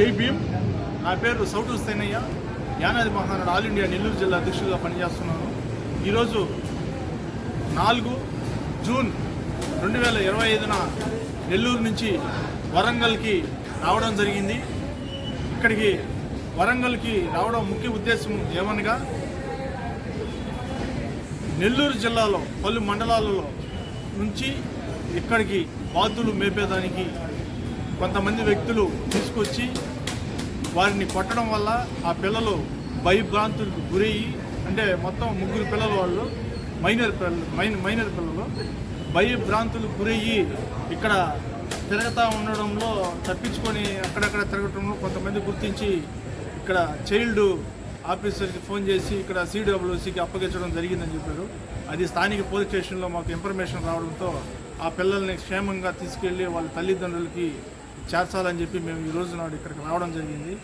జై భీమ్. నా పేరు సౌటు సైనయ్య. యానాది మహానాడు ఆల్ ఇండియా నెల్లూరు జిల్లా అధ్యక్షుడిగా పనిచేస్తున్నాను. ఈరోజు నాలుగు జూన్ రెండు వేల ఇరవై ఐదున నెల్లూరు నుంచి వరంగల్కి రావడం జరిగింది. ఇక్కడికి వరంగల్కి రావడం ముఖ్య ఉద్దేశం ఏమనగా నెల్లూరు జిల్లాలో పలు మండలాలలో నుంచి ఇక్కడికి బాతులు మేపేదానికి కొంతమంది వ్యక్తులు తీసుకొచ్చి వారిని కొట్టడం వల్ల ఆ పిల్లలు భయభ్రాంతులకు గురయ్యి అంటే మొత్తం ముగ్గురు పిల్లలు వాళ్ళు మైనర్ పిల్లలు మైన మైనర్ పిల్లలు భయభ్రాంతులకు గురయ్యి ఇక్కడ తిరగతా ఉండడంలో తప్పించుకొని అక్కడక్కడ తిరగటంలో కొంతమంది గుర్తించి ఇక్కడ చైల్డ్ ఆఫీసర్కి ఫోన్ చేసి ఇక్కడ సిడబ్ల్యూసీకి అప్పగించడం జరిగిందని చెప్పారు. అది స్థానిక పోలీస్ స్టేషన్లో మాకు ఇన్ఫర్మేషన్ రావడంతో ఆ పిల్లల్ని క్షేమంగా తీసుకెళ్ళి వాళ్ళ తల్లిదండ్రులకి చేర్చాలని చెప్పి మేము ఈ రోజు నాడు ఇక్కడికి రావడం జరిగింది.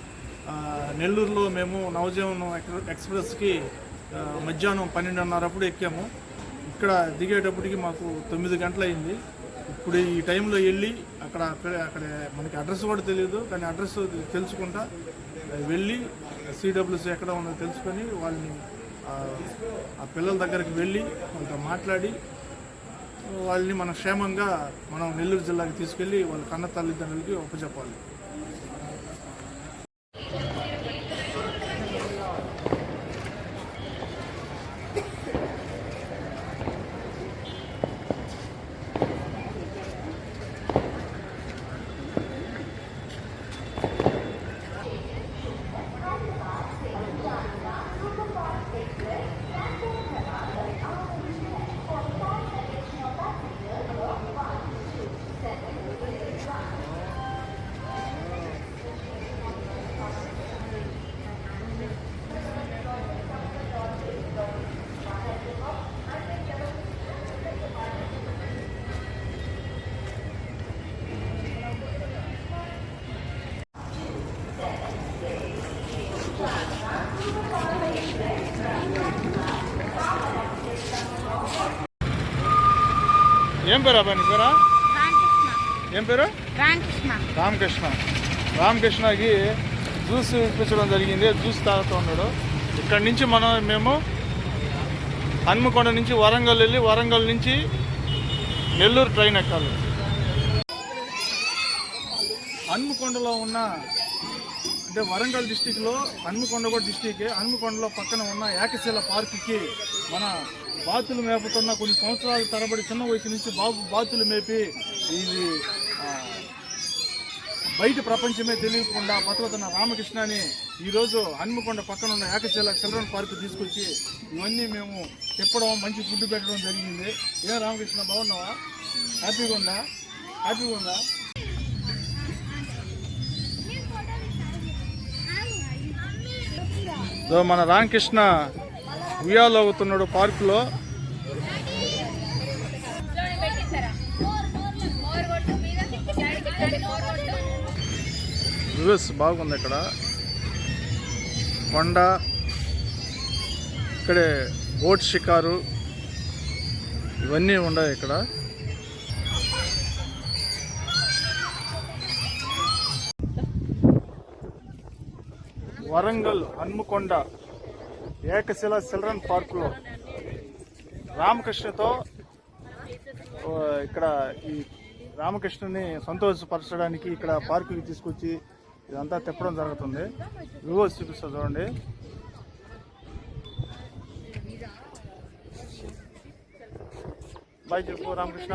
నెల్లూరులో మేము నవజీవనం ఎక్స్ప్రెస్కి మధ్యాహ్నం పన్నెండున్నరప్పుడు ఎక్కాము. ఇక్కడ దిగేటప్పటికి మాకు తొమ్మిది గంటలైంది ఇప్పుడు ఈ టైంలో వెళ్ళి అక్కడ అక్కడ- మనకి అడ్రస్ కూడా తెలియదు కానీ అడ్రస్ తెలుసుకుంటా వెళ్ళి సిడబ్ల్యూసీ ఎక్కడ ఉందో తెలుసుకొని వాళ్ళని ఆ, ఆ పిల్లల దగ్గరికి వెళ్ళి వాళ్ళతో మాట్లాడి వాళ్ళని మనం క్షేమంగా మనం నెల్లూరు జిల్లాకి తీసుకెళ్ళి వాళ్ళ కన్న తల్లిదండ్రులకి ఒప్పచెప్పాలి ఏం పేరు అబ్బాయి నీ పేరా? ఏం పేరు? రామకృష్ణ. రామకృష్ణ. రామకృష్ణకి జ్యూస్ ఇప్పించడం జరిగింది. జ్యూస్ తాగుతూ ఉన్నాడు. ఇక్కడ నుంచి మనం మేము హన్మకొండ నుంచి వరంగల్ వెళ్ళి వరంగల్ నుంచి నెల్లూరు ట్రైన్ ఎక్కాలి. హన్మకొండలో ఉన్న అంటే వరంగల్ డిస్టిక్లో హన్మకొండ కూడా డిస్టికే హన్మకొండలో పక్కన ఉన్న ఏకశిల పార్కుకి మన బాతులు మేపుతున్న కొన్ని సంవత్సరాల తరబడి చిన్న వయసు నుంచి బాబు బాతులు మేపి ఇది బయట ప్రపంచమే తెలియకుండా బతుకుతున్న రామకృష్ణని ఈరోజు హన్మకొండ పక్కన ఉన్న ఏకశిల చిల్డ్రన్ పార్క్ తీసుకొచ్చి ఇవన్నీ మేము తిప్పడం మంచి ఫుడ్ పెట్టడం జరిగింది. ఏ రామకృష్ణ బాగున్నావా? హ్యాపీగా ఉందా? హ్యాపీగా ఉందా? సో మన రామకృష్ణ ఉయ్యాలో అవుతున్నాడు పార్కులో. వ్యూస్ బాగుంది ఇక్కడ. కొండ ఇక్కడే బోట్ షికారు ఇవన్నీ ఉన్నాయి ఇక్కడ. వరంగల్ హన్మకొండ ఏకశిల చిల్డ్రన్ పార్కులో రామకృష్ణతో ఇక్కడ ఈ రామకృష్ణని సంతోషపరచడానికి ఇక్కడ పార్కుకి తీసుకొచ్చి ఇదంతా తిప్పడం జరుగుతుంది. వ్యూవర్స్ చూపిస్తా చూడండి. బాయ్ చెప్పు రామకృష్ణ.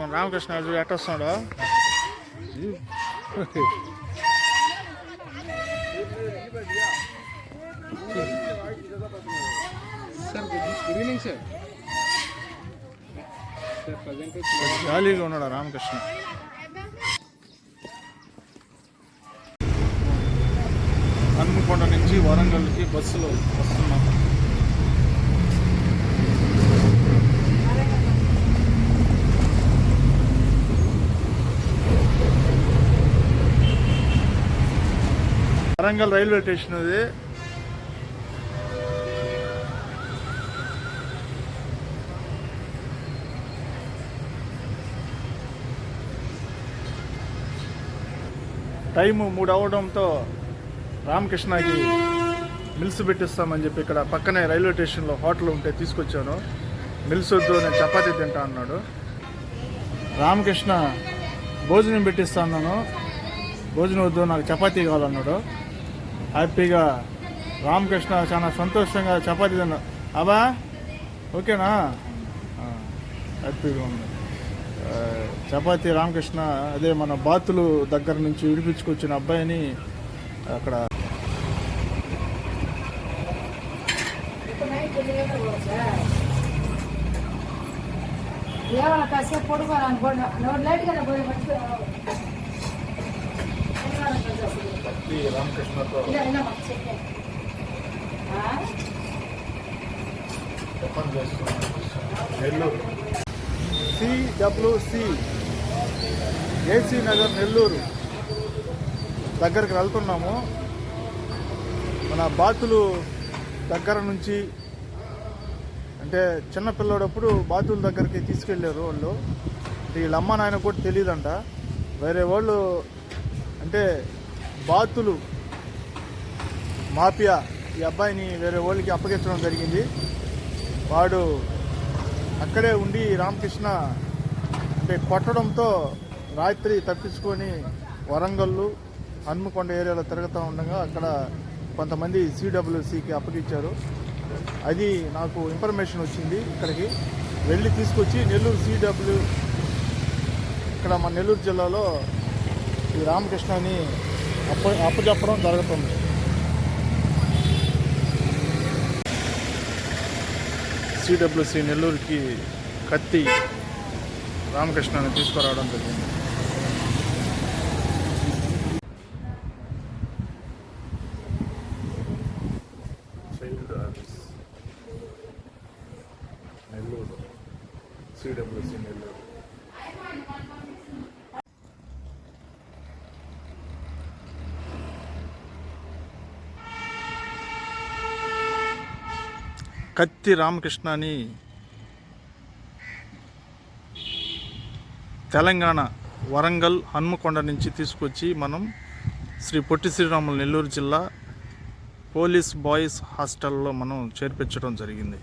మన రామకృష్ణ చూడు గుడ్ ఈవినింగ్ సార్ జాలీగా ఉన్నాడు రామకృష్ణ? హన్మకొండ నుంచి వరంగల్కి బస్సులో వస్తున్నాం. వరంగల్ రైల్వే స్టేషన్ అది. టైము మూడు అవడంతో రామకృష్ణకి మిల్స్ పెట్టిస్తామని చెప్పి ఇక్కడ పక్కనే రైల్వే స్టేషన్లో హోటల్ ఉంటే తీసుకొచ్చాను. మిల్స్ వద్దు నేను చపాతీ తింటా అన్నాడు. రామకృష్ణ భోజనం పెట్టిస్తా అన్నాను. భోజనం వద్దు నాకు చపాతీ కావాలన్నాడు. హ్యాపీగా రామకృష్ణ చాలా సంతోషంగా చపాతీ తిన్నా. అబా ఓకేనా? హ్యాపీగా ఉంది చపాతీ రామకృష్ణ అదే మన బాతులు దగ్గర నుంచి విడిపించుకొచ్చిన అబ్బాయిని అక్కడ రామకృష్ణతో. చేస్తున్నాను. నెల్లూరు. సిడబ్ల్యూసి ఏసీ నగర్ నెల్లూరు దగ్గరికి వెళ్తున్నాము. మన బాతులు దగ్గర నుంచి అంటే చిన్నపిల్లడప్పుడు బాతుల దగ్గరికి తీసుకెళ్ళారు వాళ్ళు. వీళ్ళ అమ్మ నాయన కూడా తెలియదంట వేరే వాళ్ళు అంటే బాతులు మాఫియా ఈ అబ్బాయిని వేరే వాళ్ళకి అప్పగించడం జరిగింది. వాడు అక్కడే ఉండి రామకృష్ణ అంటే కొట్టడంతో రాత్రి తప్పించుకొని వరంగల్లు హన్మకొండ ఏరియాలో తిరుగుతూ ఉండగా అక్కడ కొంతమంది సిడబ్ల్యూసికి అప్పగించారు అది నాకు ఇన్ఫర్మేషన్ వచ్చింది ఇక్కడికి. వెళ్ళి తీసుకొచ్చి నెల్లూరు సిడబ్ల్యూ ఇక్కడ మన నెల్లూరు జిల్లాలో ఈ రామకృష్ణని అప్ప అప్పచెప్పడం జరుగుతుంది. సిడబ్ల్యూసి నెల్లూరుకి కత్తి రామకృష్ణని తీసుకురావడం జరిగింది. నెల్లూరు సిడబ్ల్యూసి నెల్లూరు. కత్తి రామకృష్ణని తెలంగాణ వరంగల్ హన్మకొండ నుంచి తీసుకొచ్చి మనం శ్రీ పొట్టి శ్రీరాములు నెల్లూరు జిల్లా పోలీస్ బాయ్స్ హాస్టల్లో మనం చేర్పించడం జరిగింది.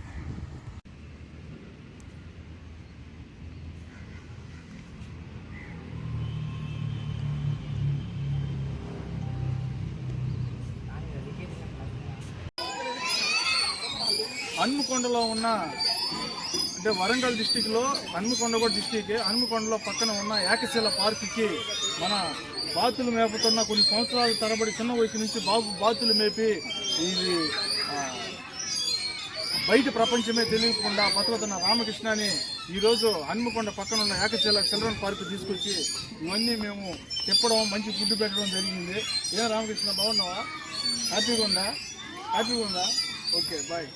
హన్మకొండలో ఉన్న అంటే వరంగల్ డిస్టిక్లో హన్మకొండ కూడా డిస్టిక్ హన్మకొండలో పక్కన ఉన్న ఏకశిల పార్కుకి మన బాతులు మేపుతున్న కొన్ని సంవత్సరాల తరబడి చిన్న వయసు నుంచి బాబు బాతులు మేపి ఇది బయట ప్రపంచమే తెలియకుండా బతుకుతున్న రామకృష్ణని ఈరోజు హన్మకొండ పక్కన ఉన్న ఏకశిల చిల్డ్రన్ పార్క్ తీసుకొచ్చి ఇవన్నీ మేము తిప్పడం మంచి ఫుడ్ పెట్టడం జరిగింది. ఏం రామకృష్ణ బాగున్నావా? హ్యాపీగా ఉందా? హ్యాపీగా ఉందా? Okay bye